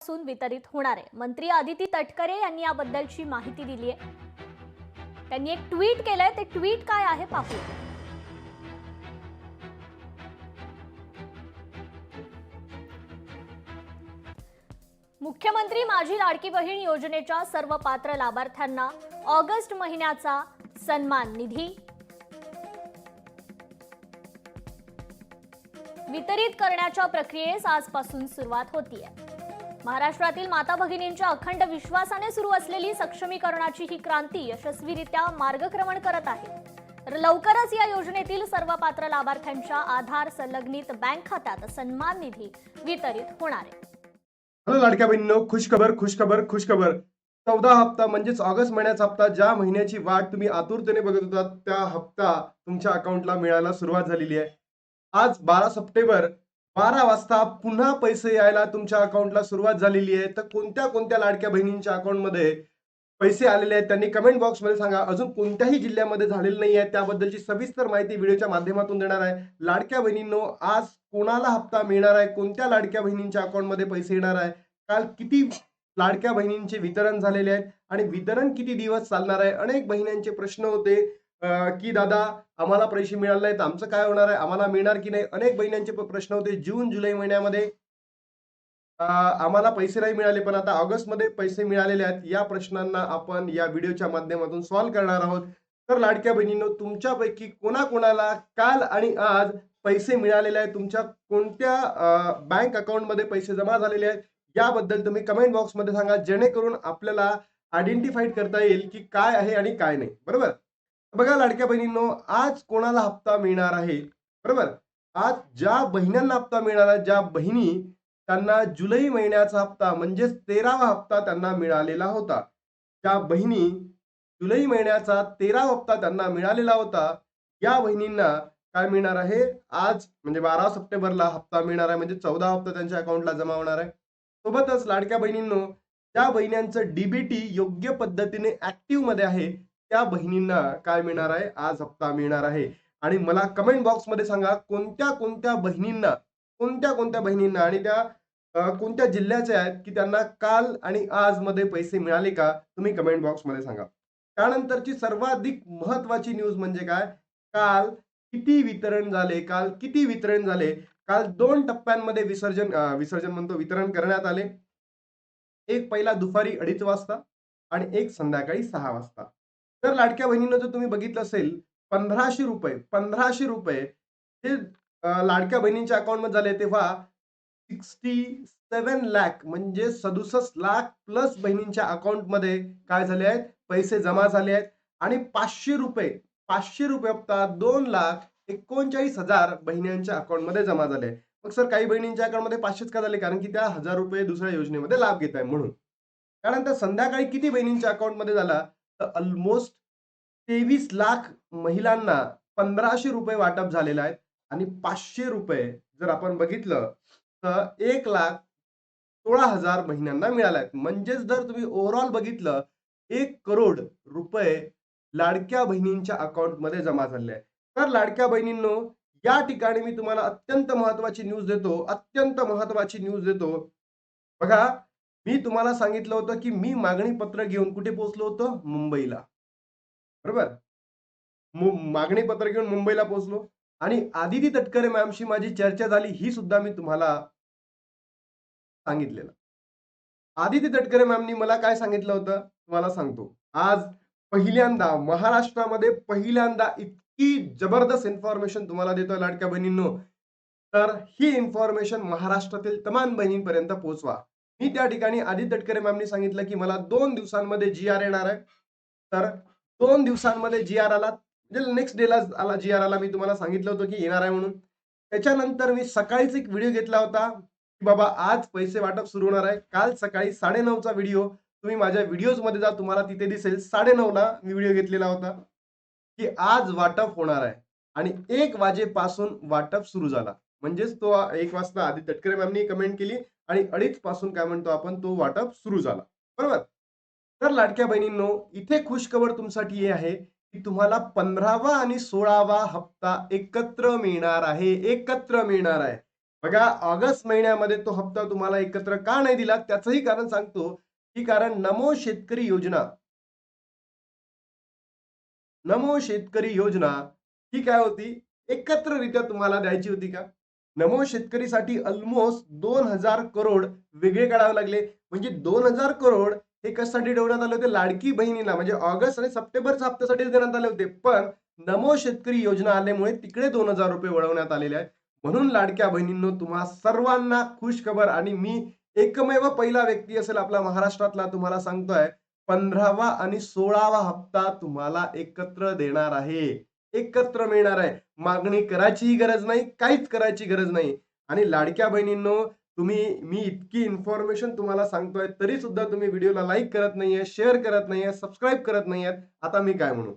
पासून वितरित होणार आहे. मंत्री आदिती तटकरे यांनी याबद्दलची माहिती दिली आहे. त्यांनी एक ट्विट केलंय. ते ट्विट काय आहे पाहू. मुख्यमंत्री माझी लाडकी बहीण योजनेच्या सर्व पात्र लाभार्थ्यांना ऑगस्ट महिन्याचा सन्मान निधी. वितरित करण्याच्या प्रक्रियेस आजपासून सुरुवात होतीये. महाराष्ट्रातील माता भगिनींच्या अखंड विश्वासाने सुरू असलेली सक्षमीकरणाची ही क्रांती यशस्वीरित्या मार्गक्रमण करत आहे. तर लवकरच या योजनेतील सर्व पात्र लाभार्थ्यांच्या आधार संलग्नित बँक खात्यात सन्मान निधी वितरित होणार आहे. हॅलो लाडक्या बहिणींनो खुशखबर खुशखबर खुशखबर. चौदा हप्ता म्हणजेच ऑगस्ट महिन्याचा हप्ता ज्या महिन्याची वाट तुम्ही आतुरतेने बघत होता त्या हप्ता तुमच्या अकाउंटला मिळायला सुरुवात झालेली आहे. आज बारा सप्टेंबर बारा वाजता पुन्हा पैसे यायला तुमच्या अकाउंटला सुरुवात झालेली आहे. तर कोणत्या कोणत्या लाडक्या बहिणींच्या अकाउंटमध्ये पैसे आलेले आहेत त्यांनी कमेंट बॉक्समध्ये सांगा. अजून कोणत्याही जिल्ह्यामध्ये झालेलं नाही आहे त्याबद्दलची सविस्तर माहिती व्हिडिओच्या माध्यमातून देणार आहे. लाडक्या बहिणींनो आज कोणाला हप्ता मिळणार आहे? कोणत्या लाडक्या बहिणींच्या अकाउंटमध्ये पैसे येणार आहे? काल किती लाडक्या बहिणींचे वितरण झालेले आहेत? आणि वितरण किती दिवस चालणार आहे? अनेक बहिणींचे प्रश्न होते. की दादा आम्हाला पैसे मिळाले नाहीत. आमचं काय होणार आहे? आम्हाला मिळणार की नाही? अनेक बहिणींचे प्रश्न होते जून जुलै महिन्यामध्ये. आम्हाला पैसे नाही मिळाले पण आता ऑगस्टमध्ये पैसे मिळालेले आहेत. या प्रश्नांना आपण या व्हिडिओच्या माध्यमातून सॉल्व्ह करणार आहोत. तर लाडक्या बहिणींनो तुमच्यापैकी कोणाकोणाला काल आणि आज पैसे मिळालेले आहेत? तुमच्या कोणत्या बँक अकाउंटमध्ये पैसे जमा झालेले आहेत? याबद्दल तुम्ही कमेंट बॉक्समध्ये सांगा. जेणेकरून आपल्याला आयडेंटिफाईड करता येईल की काय आहे आणि काय नाही. बरोबर? बघा लाडक्या बहिणींनो आज कोणाला हप्ता मिळणार आहे? बरोबर? आज ज्या बहिणींना हप्ता मिळणार आहे ज्या बहिणी त्यांना जुलै महिन्याचा हप्ता म्हणजेच तेरावा हप्ता त्यांना मिळालेला होता. त्या बहिणी जुलै महिन्याचा तेरावा हप्ता त्यांना मिळालेला होता या बहिणींना काय मिळणार आहे? आज म्हणजे बारा सप्टेंबरला हप्ता मिळणार आहे म्हणजे चौदा हप्ता त्यांच्या अकाउंटला जमा होणार आहे. सोबतच लाडक्या बहिणींनो त्या बहिण्यांचं डीबीटी योग्य पद्धतीने ऍक्टिव्हमध्ये आहे. त्या बहिणींना काय मिळणार आहे? आज हप्ता मिळणार आहे. आणि मला कमेंट बॉक्समध्ये सांगा कोणत्या कोणत्या बहिणींना कोणत्या कोणत्या बहिणींना आणि त्या कोणत्या जिल्ह्याच्या आहेत की त्यांना काल आणि आज मध्ये पैसे मिळाले का? तुम्ही कमेंट बॉक्समध्ये सांगा. त्यानंतरची सर्वाधिक महत्वाची न्यूज म्हणजे काय? काल किती वितरण झाले? काल किती वितरण झाले? काल दोन टप्प्यांमध्ये विसर्जन विसर्जन म्हणतो वितरण करण्यात आले. एक पहिला दुपारी अडीच वाजता आणि एक संध्याकाळी सहा वाजता. तर लाडक्या बहिणीनं जर तुम्ही बघितलं असेल पंधराशे रुपये पंधराशे रुपये हे लाडक्या बहिणींच्या अकाउंटमध्ये झाले तेव्हा सिक्स्टी सेवन लॅक म्हणजे सदुसष्ट लाख प्लस बहिणींच्या अकाउंटमध्ये काय झाले आहेत? पैसे जमा झाले आहेत. आणि पाचशे रुपये पाचशे रुपये हप्ता दोन लाख एकोणचाळीस हजार बहिणींच्या अकाउंटमध्ये जमा झाले मग सर काही बहिणींच्या अकाउंटमध्ये पाचशेच का झाले? कारण की त्या हजार रुपये दुसऱ्या योजनेमध्ये लाभ घेत आहे म्हणून. त्यानंतर संध्याकाळी किती बहिणींच्या अकाउंटमध्ये झाला? ऑलमोस्ट तेवीस लाख महिलांना पंधराशे रुपये वाटप झालेलं आहे आणि पाचशे रुपये जर आपण बघितलं तर एक लाख सोळा हजार महिन्यांना मिळाला आहेत म्हणजेच जर तुम्ही ओव्हरऑल बघितलं एक करोड रुपये लाडक्या बहिणींच्या अकाउंटमध्ये जमा झाले आहे. तर लाडक्या बहिणींनो या ठिकाणी मी तुम्हाला अत्यंत महत्वाची न्यूज देतो अत्यंत महत्वाची न्यूज देतो. बघा मी तुम्हाला सांगितलं होतं की मी मागणी पत्र घेऊन कुठे पोहोचलो होतो? मुंबईला. बरोबर? मागणी पत्र घेऊन मुंबईला पोहोचलो. आणि आदिती तटकरे मॅमशी माझी चर्चा झाली ही सुद्धा मी तुम्हाला सांगितलेलं. आदिती तटकरे मॅमनी मला काय सांगितलं होतं? तुम्हाला सांगतो. आज पहिल्यांदा महाराष्ट्रामध्ये पहिल्यांदा इतकी जबरदस्त इन्फॉर्मेशन तुम्हाला देतोय लाडक्या बहिणींनो. तर ही इन्फॉर्मेशन महाराष्ट्रातील तमाम बहिणींपर्यंत पोहोचवा. मी त्या ठिकाणी आदित्य तटकरे मॅमनी सांगितलं की मला दोन दिवसांमध्ये जी आर येणार आहे. तर दोन दिवसांमध्ये जी आर आला म्हणजे नेक्स्ट डेला आला जी आर आला. मी तुम्हाला सांगितलं होतं की येणार आहे म्हणून. त्याच्यानंतर मी सकाळीच एक व्हिडिओ घेतला होता की बाबा आज पैसे वाटप सुरू होणार आहे. काल सकाळी साडेनऊचा व्हिडिओ तुम्ही माझ्या व्हिडिओजमध्ये जा तुम्हाला तिथे दिसेल. साडेनऊला मी व्हिडिओ घेतलेला होता की आज वाटप होणार आहे. आणि एक वाजेपासून वाटप सुरू झाला. म्हणजेच तो एक वाजता आधी तटकरे मॅमनी कमेंट केली. आणि अडीच पासून काय म्हणतो आपण तो वाटप सुरू झाला. बरोबर? तर लाडक्या बहिणींनो इथे खुशखबर तुमच्यासाठी हे आहे की तुम्हाला पंधरावा आणि सोळावा हप्ता एकत्र मिळणार आहे एकत्र मिळणार आहे. बघा ऑगस्ट महिन्यामध्ये तो हप्ता तुम्हाला एकत्र का नाही दिला त्याचंही कारण सांगतो की कारण नमो शेतकरी योजना नमो शेतकरी योजना ही काय होती? एकत्ररित्या तुम्हाला द्यायची होती का? नमो शेतकरीसाठी ऑलमोस्ट दोन हजार करोड वेगळे काढावे लागले. म्हणजे दोन हजार करोड हे कशासाठी ठेवण्यात आले होते? लाडकी बहिणीला म्हणजे ऑगस्ट आणि सप्टेंबरच्या हप्त्यासाठी देण्यात आले होते. पण नमो शेतकरी योजना आल्यामुळे तिकडे दोन हजार रुपये वळवण्यात आलेले आहेत. म्हणून लाडक्या बहिणींनो तुम्हा सर्वांना खुश खबर आणि मी एकमेव पहिला व्यक्ती असेल आपला महाराष्ट्रातला तुम्हाला सांगतोय पंधरावा आणि सोळावा हप्ता तुम्हाला एकत्र देणार आहे. एकत्र मिळणार आहे. मागणी करायचीही गरज नाही काहीच करायची गरज नाही. आणि लाडक्या बहिणींनो तुम्ही मी इतकी इन्फॉर्मेशन तुम्हाला सांगतोय तरी सुद्धा तुम्ही व्हिडिओला लाईक करत नाहीये शेअर करत नाहीये सबस्क्राईब करत नाहीयेत. आता मी काय म्हणू?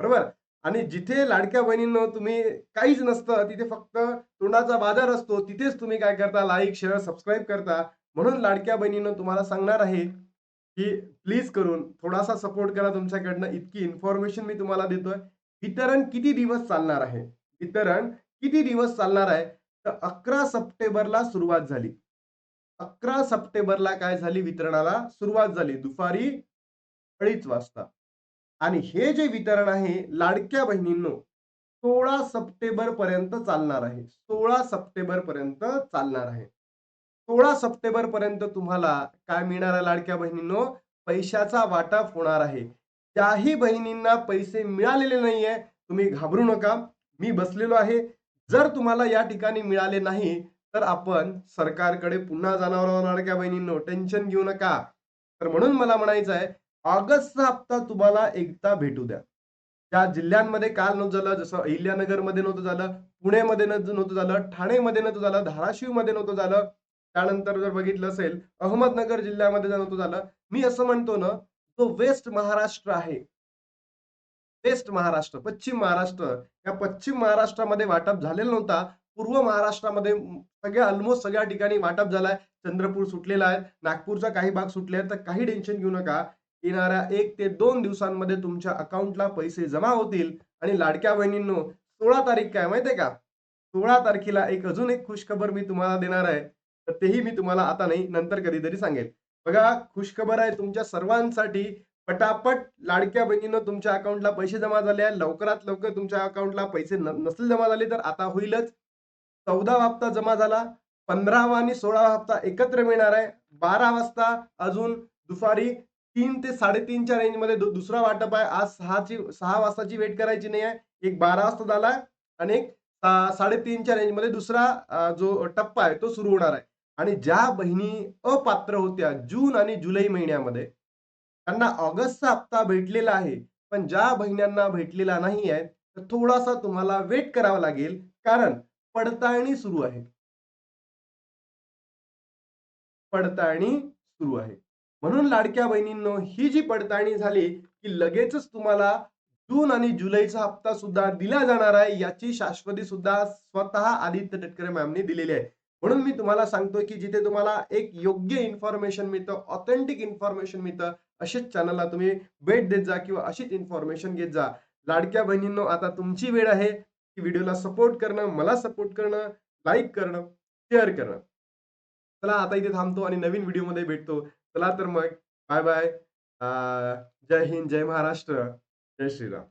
बरोबर? आणि जिथे लाडक्या बहिणींनो तुम्ही काहीच नसतं तिथे फक्त तोंडाचा बाजार असतो तिथेच तुम्ही काय करता? लाईक शेअर सबस्क्राईब करता. म्हणून लाडक्या बहिणींनो तुम्हाला सांगणार आहे की प्लीज करून थोडासा सपोर्ट करा तुमच्याकडनं. इतकी इन्फॉर्मेशन मी तुम्हाला देतोय. वितरण किती दिवस चालणार आहे? वितरण किती दिवस चालणार आहे? तर अकरा सप्टेंबरला सुरुवात झाली. अकरा सप्टेंबरला काय झाली? वितरणाला सुरुवात झाली. दुपारी अडीच वाजता. आणि हे जे वितरण आहे लाडक्या बहिणींनो सोळा सप्टेंबर पर्यंत चालणार आहे. सोळा सप्टेंबर पर्यंत चालणार आहे. सोळा सप्टेंबर पर्यंत तुम्हाला काय मिळणार आहे लाडक्या बहिणींनो? पैशाचा वाटप होणार आहे. त्याही बहिणींना पैसे मिळालेले नाहीये. तुम्ही घाबरू नका. मी बसलेलो आहे. जर तुम्हाला या ठिकाणी मिळाले नाही तर आपण सरकारकडे पुन्हा जाणार होणार का बहिणींनो. टेन्शन घेऊ नका. तर म्हणून मला म्हणायचं आहे ऑगस्टचा हप्ता तुम्हाला एकदा भेटू द्या. त्या जिल्ह्यांमध्ये काल नव्हतं झालं जसं अहिल्यानगरमध्ये नव्हतं झालं पुण्यामध्ये नव्हतं झालं ठाणेमध्ये नव्हतं झालं धाराशिवमध्ये नव्हतं झालं त्यानंतर जर बघितलं असेल अहमदनगर जिल्ह्यामध्ये जर नव्हतं झालं मी असं म्हणतो ना जो वेस्ट महाराष्ट्र आहे वेस्ट महाराष्ट्र पश्चिम महाराष्ट्र या पश्चिम महाराष्ट्रामध्ये वाटप झालेला नव्हता. पूर्व महाराष्ट्रामध्ये सगळ्या ऑलमोस्ट सगळ्या ठिकाणी वाटप झालाय. चंद्रपूर सुटलेला आहे. नागपूरचा काही भाग सुटले आहेत तर काही टेन्शन घेऊ नका. येणाऱ्या एक ते दोन दिवसांमध्ये तुमच्या अकाउंटला पैसे जमा होतील. आणि लाडक्या बहिणींनो सोळा तारीख काय माहितीये का? सोळा तारखेला एक अजून एक खुशखबर मी तुम्हाला देणार आहे. तर तेही मी तुम्हाला आता नाही नंतर कधीतरी सांगेल. बघा खुशखबर आहे तुमच्या सर्वांसाठी. पटापट लाडक्या बहिणीनं तुमच्या अकाउंटला पैसे जमा झाले आहे लवकरात लवकर तुमच्या अकाउंटला पैसे नसले जमा झाले तर आता होईलच. चौदा हप्ता जमा झाला. पंधरावा आणि सोळावा हप्ता एकत्र मिळणार आहे. बारा वाजता अजून दुपारी तीन ते साडेतीनच्या रेंजमध्ये दु- दुसरा वाटप आहे. आज सहाची सहा वाजताची वेट करायची नाही आहे. एक बारा वाजता झाला आणि एक साडेतीनच्या रेंजमध्ये दुसरा जो टप्पा आहे तो सुरू होणार आहे. आणि ज्या बहिणी अपात्र होत्या जून आणि जुलै महिन्यामध्ये त्यांना ऑगस्टचा हप्ता भेटलेला आहे. पण ज्या बहिण्यांना भेटलेला नाही आहे तर थोडासा तुम्हाला वेट करावा लागेल. कारण पडताळणी सुरू आहे. पडताळणी सुरू आहे. म्हणून लाडक्या बहिणींनो ही जी पडताळणी झाली की लगेचच तुम्हाला जून आणि जुलैचा हप्ता सुद्धा दिला जाणार आहे याची शाश्वती सुद्धा स्वतः आदित्य तटकरे मॅमने दिलेली आहे. म्हणून मी तुम्हाला सांगतो की जिथे तुम्हाला एक योग्य इन्फॉर्मेशन मिळतं ऑथेंटिक इन्फॉर्मेशन मिळतं असेच चॅनलला तुम्ही भेट देत जा किंवा अशीच इन्फॉर्मेशन घेत जा. लाडक्या बहिणींनो आता तुमची वेळ आहे की व्हिडिओला सपोर्ट करणं मला सपोर्ट करणं लाईक करणं शेअर करणं. चला आता इथे थांबतो आणि नवीन व्हिडिओमध्ये भेटतो. चला तर मग बाय बाय जय हिंद जय महाराष्ट्र जय श्रीराम.